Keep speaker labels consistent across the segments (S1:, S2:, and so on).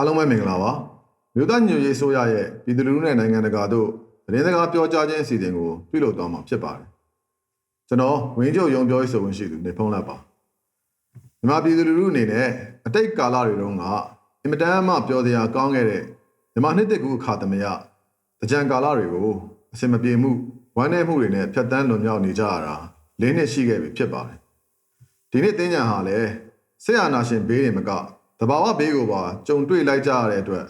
S1: အားလုံးပဲမင်္ဂလာပါမြို့သားညွရေးဆိုရရဲ့ပြည်သူလူထုနဲ့နိုင်ငံတကာတို့သတင်းစကားပြောကြားခြင်းအစီအစဉ်ကိုပြုလုပ်သွားမှာဖြစ်ပါတယ်ကျွန်တော်ဝင်းချုပ်ရုံပြောရေးဆိုဝင်ရှိသူနေဖုံးလက်ပါမြန်မာပြည်သူလူထုအနေနဲ့အတိတ်ကာလတွေတုန်းကအင်မတန်မှပြောစရာကောင်းခဲ့တဲ့မြန်မာနှစ်သက်ကူအခါသမယတကြံကာလတွေကိုအစင်မပြေမှုဝမ်းနည်းမှုတွေနဲ့ဖြတ်တန်းလွန်မြောက်နေကြရတာ၄နှစ်ရှိခဲ့ပြီဖြစ်ပါတယ်ဒီနေ့တင်းညာဟာလည်းဆေးအာနာရှင်ဘေးတွေမက တဘာဝဘေးကိုပါကြုံတွေ့လိုက်ကြရတဲ့အတွက်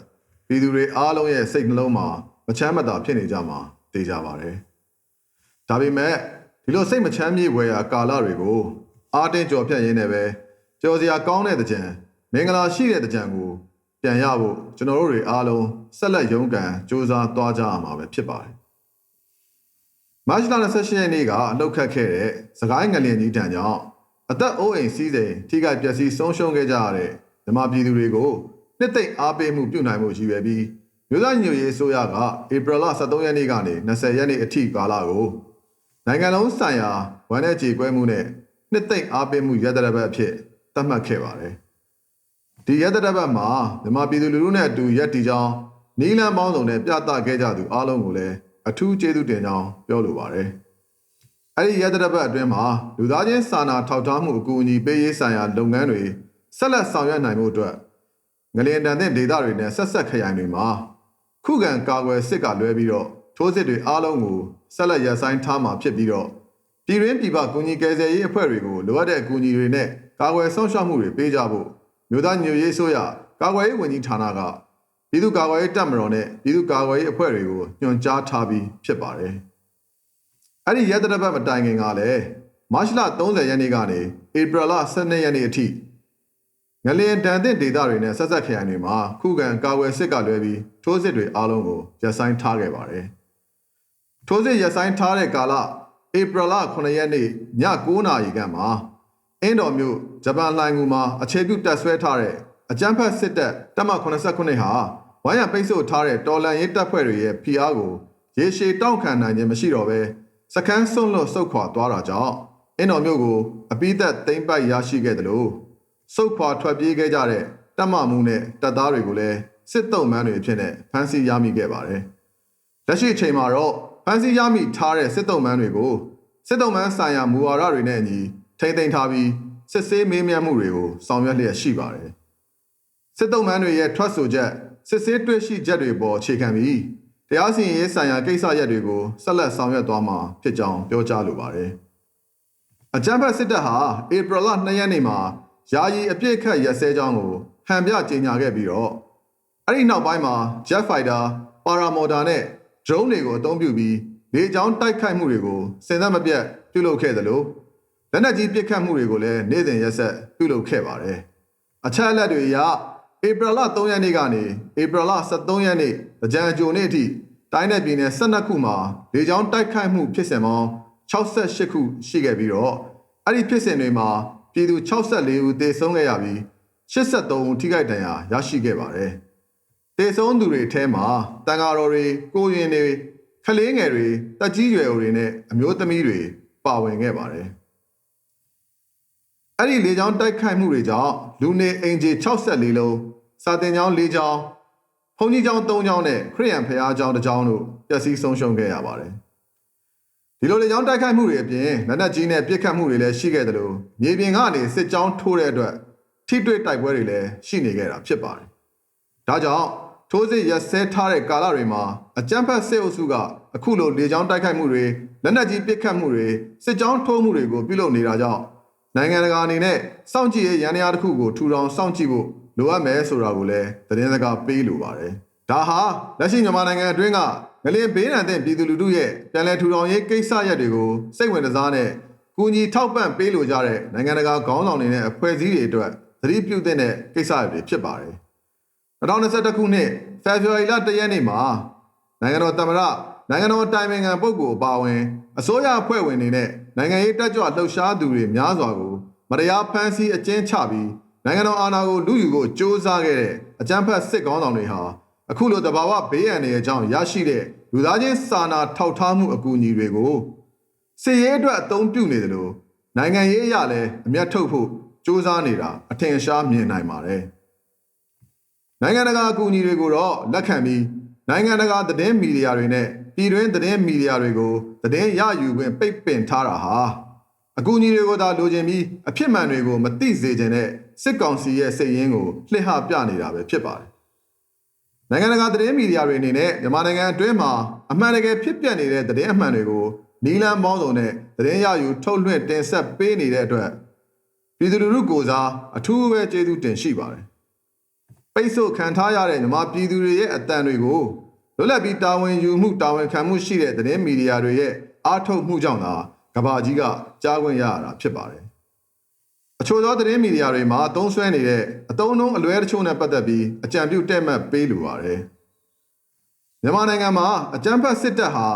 S1: ပြည်သူတွေအားလုံးရဲ့စိတ်နှလုံးမှာမချမ်းမသာဖြစ်နေကြမှာသိကြပါတယ်။ဒါပေမဲ့ဒီလိုစိတ်မချမ်းမြေ့ဝယ်ရာကာလတွေကိုအားတင်းကြော်ဖြတ်ရင်းနဲ့ပဲကြော်စရာကောင်းတဲ့တကြံမင်္ဂလာရှိတဲ့တကြံကိုပြန်ရဖို့ကျွန်တော်တို့တွေအားလုံးဆက်လက်ရုန်းကန်စူးစမ်းသွားကြရမှာပဲဖြစ်ပါတယ်။မတ်လ28ရက်နေ့ကအလောက်ခတ်ခဲ့တဲ့စကိုင်းငလျင်ကြီးတံကြောင့်အသက်အိုးအိမ်စီးစိမ်ထိခိုက်ပျက်စီးဆုံးရှုံးခဲ့ကြရတဲ့ မြန်မာပြည်သူတွေကိုနှစ်သိမ့်အားပေးမှုပြုနိုင်မှုရည်ရွယ်ပြီးမြို့သားညွရေးအစိုးရကဧပြီလ23ရက်နေ့ကနေ20ရက်နေ့အထိကာလကိုနိုင်ငံလုံးဆိုင်ရာဝန်တဲ့ကြေကွဲမှုနဲ့နှစ်သိမ့်အားပေးမှုရတရဘက်အဖြစ်သတ်မှတ်ခဲ့ပါတယ်။ဒီရတရဘက်မှာမြန်မာပြည်သူလူထုနဲ့အတူရက်တီကြောင်းနီလန်ပေါင်းစုံနဲ့ပြသခဲ့ကြသူအားလုံးကိုလည်းအထူးကျေးဇူးတင်ကြောင်းပြောလိုပါတယ်။အဲ့ဒီရတရဘက်အတွင်းမှာလူသားချင်းစာနာထောက်ထားမှုအကူအညီပေးရေးဆိုင်ရာလုပ်ငန်းတွေ ဆက်လက်ဆောင်ရွက်နိုင်မှုအတွက်ငလျင်တန်တဲ့ဒေသတွေနဲ့ဆက်ဆက်ခရိုင်တွေမှာခုခံကာကွယ်စစ်ကလွဲပြီးတော့ထိုးစစ်တွေအားလုံးကိုဆက်လက်ရပ်ဆိုင်းထားမှာဖြစ်ပြီးတော့ပြည်ရင်းပြည်ပကူညီကယ်ဆယ်ရေးအဖွဲ့တွေကိုလိုအပ်တဲ့အကူအညီတွေနဲ့ကာကွယ်ဆောင်ရှောက်မှုတွေပေးကြဖို့မြို့သားညွရေးဆိုရကာကွယ်ရေးဝန်ကြီးဌာနကပြည်သူ့ကာကွယ်ရေးတပ်မတော်နဲ့ပြည်သူ့ကာကွယ်ရေးအဖွဲ့တွေကိုညွှန်ကြားထားပြီးဖြစ်ပါတယ်။အဲ့ဒီရဲတပ်ပတ်မတိုင်ခင်ကလည်းမတ်လ30ရက်နေ့ကနေဧပြီလ12ရက်နေ့အထိ ငလျင်တန်တဲ့ဒေသတွေနဲ့ဆက်ဆက်ခရိုင်တွေမှာခုခံကာကွယ်စစ်ကလွဲပြီးထိုးစစ်တွေအားလုံးကိုရပ်ဆိုင်းထားခဲ့ပါတယ်။ထိုးစစ်ရပ်ဆိုင်းထားတဲ့ကာလဧပြီလ9ရက်နေ့ည9:00နာရီခန့်မှာအင်းတော်မြို့ဂျပန်လိုင်ငူမှာအခြေပြုတပ်ဆွဲထားတဲ့အကြမ်းဖက်စစ်တပ်တပ်မ89ဟာဝိုင်းရံပိတ်ဆို့ထားတဲ့တော်လန်ရေးတပ်ဖွဲ့တွေရဲ့ဖိအားကိုရေရှည်တောင့်ခံနိုင်ခြင်းမရှိတော့ဘဲစကန်းစွန့်လွတ်ဆုတ်ခွာသွားတာကြောင့်အင်းတော်မြို့ကိုအပိသက်သိမ်းပိုက်ရရှိခဲ့တယ်လို့ စုတ်ခွာထွက်ပြေးခဲ့ကြတဲ့တပ်မမှုနဲ့တပ်သားတွေကိုလည်းစစ်တုံးမန်းတွေအဖြစ်နဲ့ဖမ်းဆီးရမိခဲ့ပါတယ်။လက်ရှိအချိန်မှာတော့ဖမ်းဆီးရမိထားတဲ့စစ်တုံးမန်းတွေကိုစစ်တုံးမန်းဆိုင်ရာမူဝါဒတွေနဲ့အညီထိမ့်သိမ်းထားပြီးစစ်ဆေးမေးမြန်းမှုတွေကိုဆောင်ရွက်လျက်ရှိပါတယ်။စစ်တုံးမန်းတွေရဲ့ထွက်ဆိုချက်စစ်ဆေးတွေ့ရှိချက်တွေပေါ်အခြေခံပြီးတရားစီရင်ရေးဆိုင်ရာကိစ္စရပ်တွေကိုဆက်လက်ဆောင်ရွက်သွားမှာဖြစ်ကြောင်းပြောကြားလိုပါတယ်။အကြမ်းဖက်စစ်တပ်ဟာဧပြီလ2ရက်နေ့မှာ ယာယီအပြစ်ခတ်ရက်စဲကြောင်းကိုဟန်ပြကြေညာခဲ့ပြီးတော့အဲ့ဒီနောက်ပိုင်းမှာ Jet Fighter, Paramotor နဲ့ drone တွေကိုအသုံးပြုပြီးလေကြောင်းတိုက်ခိုက်မှုတွေကိုစင်သက်မပြတ်ပြုလုပ်ခဲ့သလိုလက်နက်ကြီးပစ်ခတ်မှုတွေကိုလည်းနေ့စဉ်ရက်ဆက်ပြုလုပ်ခဲ့ပါတယ်။အချက်အလက်တွေအရဧပြီလ3ရက်နေ့ကနေဧပြီလ23ရက်နေ့ကြံကြိုနေ့အထိတိုင်းနယ်ပြည်နယ်12ခုမှာလေကြောင်းတိုက်ခိုက်မှုဖြစ်စဉ်ပေါင်း68ခုရှိခဲ့ပြီးတော့အဲ့ဒီဖြစ်စဉ်တွေမှာ ပြည်သူ64ဦးသေဆုံးခဲ့ရပြီး83ဦးထိခိုက်ဒဏ်ရာရရှိခဲ့ပါတယ်။သေဆုံးသူတွေထဲမှာတန်ဃာတော်တွေကိုရင်တွေခလေးငယ်တွေတက်ကြီးရွယ်တွေနဲ့အမျိုးသမီးတွေပါဝင်ခဲ့ပါတယ်။အဲ့ဒီလေကြောင်းတိုက်ခိုက်မှုတွေကြောင့်လူနေအိမ်ခြေ64လုံးစာတင်ကျောင်း၄ကျောင်းဘုံကြီးကျောင်း၃ကျောင်းနဲ့ခရစ်ယာန်ဘုရားကျောင်းတစ်ကျောင်းတို့ပျက်စီးဆုံးရှုံးခဲ့ရပါတယ်။ ဒီလိုလေကြောင်းတိုက်ခိုက်မှုတွေအပြင်လက်နက်ကြီးနဲ့ပစ်ခတ်မှုတွေလည်းရှိခဲ့တယ်လို့မြေပြင်ကနေစစ်ကြောင်းထိုးတဲ့အတွက်ထိတွေ့တိုက်ပွဲတွေလည်းရှိနေခဲ့တာဖြစ်ပါတယ်။ဒါကြောင့်ထိုးစစ်ရက်စဲထားတဲ့ကာလတွေမှာအကြမ်းဖက်စစ်အုပ်စုကအခုလိုလေကြောင်းတိုက်ခိုက်မှုတွေလက်နက်ကြီးပစ်ခတ်မှုတွေစစ်ကြောင်းထိုးမှုတွေကိုပြုလုပ်နေတာကြောင့်နိုင်ငံတကာအနေနဲ့စောင့်ကြည့်ရေးရန်ရာတစ်ခုကိုထူထောင်စောင့်ကြည့်ဖို့လိုအပ်မယ်ဆိုတာကိုလည်းသတင်းစကားပေးလိုပါတယ်။ဒါဟာလက်ရှိမြန်မာနိုင်ငံအတွင်းက ငလင်ဘေးရန်တဲ့ပြည်သူလူထုရဲ့ပြန်လည်ထူထောင်ရေးကိစ္စရပ်တွေကိုစိတ်ဝင်စားနဲ့ကူညီထောက်ပံ့ပေးလိုကြတဲ့နိုင်ငံတကာခေါင်းဆောင်တွေနဲ့အဖွဲ့အစည်းတွေအတွက်သတိပြုသင့်တဲ့ကိစ္စတွေဖြစ်ပါတယ်။2021ခုနှစ်ဖေဖော်ဝါရီလ1ရက်နေ့မှာနိုင်ငံတော်သမ္မတနိုင်ငံတော်တိုင်ပင်ခံပုဂ္ဂိုလ်အပါအဝင်အစိုးရအဖွဲ့ဝင်တွေနဲ့နိုင်ငံရေးတက်ကြွလှုပ်ရှားသူတွေများစွာကိုမတရားဖမ်းဆီးအကျဉ်းချပြီးနိုင်ငံတော်အာဏာကိုလူယူကိုစ조사ခဲ့တဲ့အကြမ်းဖက်စစ်ကောင်းဆောင်တွေဟာ အခုလိုတဘာဝဘေးရန်တွေအကြောင်းရရှိတဲ့လူသားချင်းစာနာထောက်ထားမှုအကူအညီတွေကိုစစ်ရေးအတွက်အသုံးပြုနေတယ်လို့နိုင်ငံရေးအရလည်းအမျက်ထုတ်ဖို့စ조사နေတာအထင်ရှားမြင်နိုင်ပါတယ်နိုင်ငံတကာအကူအညီတွေကိုတော့လက်ခံပြီးနိုင်ငံတကာသတင်းမီဒီယာတွေနဲ့ပြည်တွင်းသတင်းမီဒီယာတွေကိုသတင်းရယူခွင့်ပိတ်ပင်ထားတာဟာအကူအညီတွေကိုသာလိုချင်ပြီးအဖြစ်မှန်တွေကိုမသိစေချင်တဲ့စစ်ကောင်စီရဲ့စိတ်ရင်းကိုလှစ်ဟပြနေတာပဲဖြစ်ပါတယ်။ နိုင်ငံတကာသတင်းမီဒီယာတွေအနေနဲ့မြန်မာနိုင်ငံအတွင်းမှာအမှန်တကယ်ဖြစ်ပျက်နေတဲ့သတင်းအမှန်တွေကိုနီလန်ပေါင်းစုံနဲ့သတင်းရယူထုတ်လွှင့်တင်ဆက်ပေးနေတဲ့အတွက်ပြည်သူလူထုကိုစားအထူးပဲကျေးဇူးတင်ရှိပါတယ်။ပိတ်ဆို့ခံထားရတဲ့မြန်မာပြည်သူတွေရဲ့အတန်တွေကိုလွတ်လပ်ပြီးတာဝန်ယူမှုတာဝန်ခံမှုရှိတဲ့သတင်းမီဒီယာတွေရဲ့အားထုတ်မှုကြောင့်သာကဘာကြီးကကြားခွင့်ရရတာဖြစ်ပါတယ်။ အချို့သောသတင်းမီဒီယာတွေမှာအသုံးဆွဲနေတဲ့အသုံးအနှုန်းအလွဲတချို့နဲ့ပတ်သက်ပြီးအကြံပြုတဲ့မှတ်ပေးလိုပါတယ်။မြန်မာနိုင်ငံမှာအကြမ်းဖက်စစ်တပ်ဟာ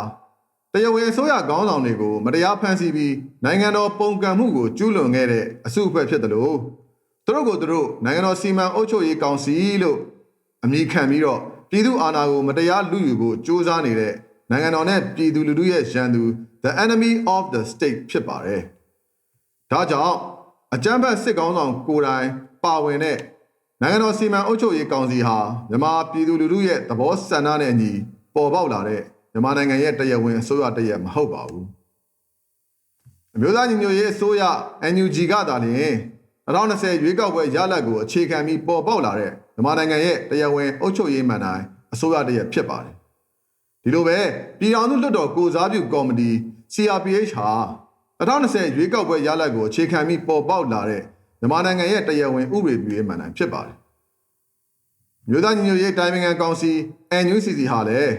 S1: တရားဝင်အစိုးရခေါင်းဆောင်တွေကိုမတရားဖမ်းဆီးပြီးနိုင်ငံတော်ပုံကံမှုကိုကျူးလွန်ခဲ့တဲ့အစုအဖွဲ့ဖြစ်တယ်လို့သူတို့ကိုသူတို့နိုင်ငံတော်စီမံအုပ်ချုပ်ရေးကောင်စီလို့အမည်ခံပြီးတော့ပြည်သူအာဏာကိုမတရားလူယူဖို့ကြိုးစားနေတဲ့နိုင်ငံတော်နဲ့ပြည်သူလူထုရဲ့ရန်သူ the enemy of the state ဖြစ်ပါတယ်။ဒါကြောင့် အကြမ်းဖက်စစ်ကောင်ဆောင်ကိုယ်တိုင်ပါဝင်တဲ့နိုင်ငံတော်စီမံအုပ်ချုပ်ရေးကောင်စီဟာမြန်မာပြည်သူလူထုရဲ့သဘောဆန္ဒနဲ့အညီပေါ်ပေါက်လာတဲ့မြန်မာနိုင်ငံရဲ့တရားဝင်အစိုးရတရက်မဟုတ်ပါဘူး။အမျိုးသားညီညွတ်ရေးအစိုးရ NUG ကသာလျှင်2020ရွေးကောက်ပွဲရလဒ်ကိုအခြေခံပြီးပေါ်ပေါက်လာတဲ့မြန်မာနိုင်ငံရဲ့တရားဝင်အုပ်ချုပ်ရေးမှန်တိုင်းအစိုးရတရက်ဖြစ်ပါတယ်။ဒီလိုပဲပြည်ထောင်စုလွှတ်တော်ကိုစားပြုကော်မတီ CRPH ဟာ 2020ရွေးကောက်ပွဲရလဒ်ကိုအခြေခံပြီးပေါ်ပေါက်လာတဲ့မြန်မာနိုင်ငံရဲ့တရားဝင်ဥပဒေပြုရေးမှန်တိုင်းဖြစ်ပါတယ်။မြို့သားညီညွတ်ရေးတိုင်းပင်ခံကောင်စီ NUCC ဟာလည်း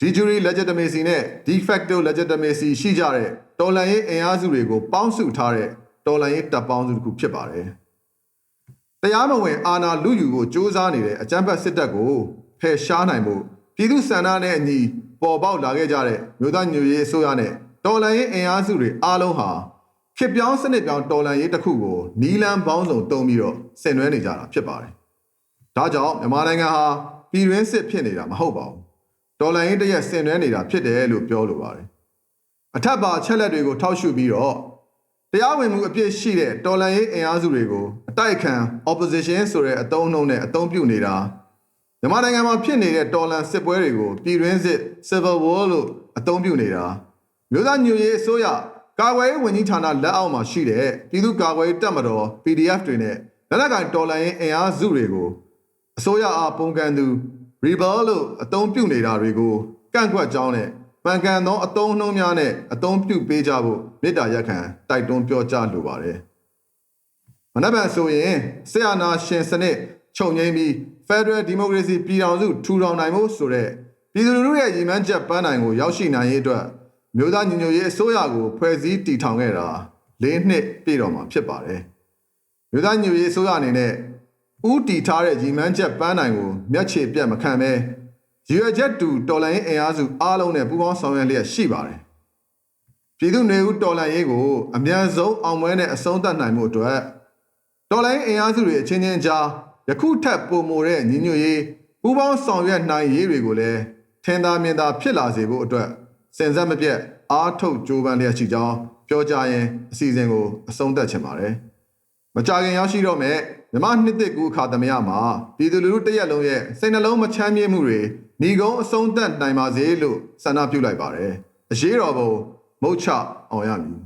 S1: de jure legitimacy နဲ့ de facto legitimacy ရှိကြတဲ့တော်လှန်ရေးအင်အားစုတွေကိုပေါင်းစုထားတဲ့တော်လှန်ရေးတပ်ပေါင်းစုတစ်ခုဖြစ်ပါတယ်။တရားမဝင်အာဏာလူယူကိုစ조사နေတဲ့အကြမ်းဖက်စစ်တပ်ကိုဖယ်ရှားနိုင်ဖို့ပြည်သူစံနာနဲ့အညီပေါ်ပေါက်လာခဲ့ကြတဲ့မြို့သားညွရေးအစိုးရနဲ့ တော်လှန်ရေးအင်အားစုတွေအားလုံးဟာခေပြောင်းစနစ်ပြောင်းတော်လှန်ရေးတစ်ခုကိုနီလန်ပေါင်းစုံတုံးပြီးတော့ဆင်နွှဲနေကြတာဖြစ်ပါတယ်။ဒါကြောင့်မြန်မာနိုင်ငံဟာပြည်တွင်းစစ်ဖြစ်နေတာမဟုတ်ပါဘူး။တော်လှန်ရေးတရက်ဆင်နွှဲနေတာဖြစ်တယ်လို့ပြောလိုပါတယ်။အထက်ပါချက်လက်တွေကိုထောက်ရှုပြီးတော့တရားဝင်မှုအပြည့်ရှိတဲ့တော်လှန်ရေးအင်အားစုတွေကိုအတိုက်ခံ opposition ဆိုတဲ့အသုံးအနှုန်းနဲ့အသုံးပြုနေတာမြန်မာနိုင်ငံမှာဖြစ်နေတဲ့တော်လှန်စစ်ပွဲတွေကိုပြည်တွင်းစစ် civil war လို့အသုံးပြုနေတာ မြို့သားညွရေးအစိုးရကာကွယ်ရေးဝန်ကြီးဌာနလက်အောက်မှာရှိတဲ့ပြည်သူ့ကာကွယ်ရေးတပ်မတော် PDF တွေနဲ့လက်နက်ကိုင်တော်လှန်ရေးအင်အားစုတွေကိုအစိုးရအားပုံကန်သူ rebel လို့အသုံးပြုနေတာတွေကိုကန့်ကွက်ကြောင်းနဲ့ပန်ကန်သောအသုံးနှုန်းများနဲ့အသုံးပြုပေးကြဖို့မေတ္တာရက်ခံတိုက်တွန်းပြောကြားလိုပါတယ်။မနက်ဖြန်ဆိုရင်ဆရာနာရှင်စနစ်ချုပ်ငိမ့်ပြီး Federal Democracy ပြည်ထောင်စုထူထောင်နိုင်ဖို့ဆိုတဲ့ပြည်သူလူထုရဲ့ရည်မှန်းချက်ပန်းနိုင်ကိုရောက်ရှိနိုင်ရေးအတွက် မြို့သားညီညွတ်ရေးအစိုးရကိုဖွဲ့စည်းတည်ထောင်ခဲ့တာ၄နှစ်ပြည့်တော်မှာဖြစ်ပါတယ်။မြို့သားညီညွတ်ရေးအစိုးရအနေနဲ့ဥတီထားတဲ့ရည်မှန်းချက်ပန်းနိုင်ကိုမျက်ခြေပြတ်မခံဘဲရည်ရွယ်ချက်တူတော်လှန်ရေးအင်အားစုအားလုံးနဲ့ပူးပေါင်းဆောင်ရွက်လျက်ရှိပါတယ်။ပြည်သူ့နေဦးတော်လှန်ရေးကိုအမြန်ဆုံးအောင်ပွဲနဲ့အဆုံးသတ်နိုင်မှုအတွက်တော်လှန်ရေးအင်အားစုတွေအချင်းချင်းကြားယခုထက်ပိုမိုတဲ့ညီညွတ်ရေးပူးပေါင်းဆောင်ရွက်နိုင်ရေးတွေကိုလည်းထင်သာမြင်သာဖြစ်လာစေဖို့အတွက် စင်စက်မပြတ်အားထုတ်ကြိုးပမ်းလျက်ရှိကြောင်းပြောကြားရင်းအစီအစဉ်ကိုအဆုံးသတ်ချင်ပါတယ်။မကြခင်ရောက်ရှိတော့မဲ့မြမနှစ်သက်ကူအခါသမယမှာပြည်သူလူထုတရက်လုံးရဲ့စိတ်နှလုံးမချမ်းမြေ့မှုတွေဏီကုံအဆုံးသတ်နိုင်ပါစေလို့ဆန္ဒပြုလိုက်ပါတယ်။အရေးတော်ပုံမုတ်ချအောင်ရမည်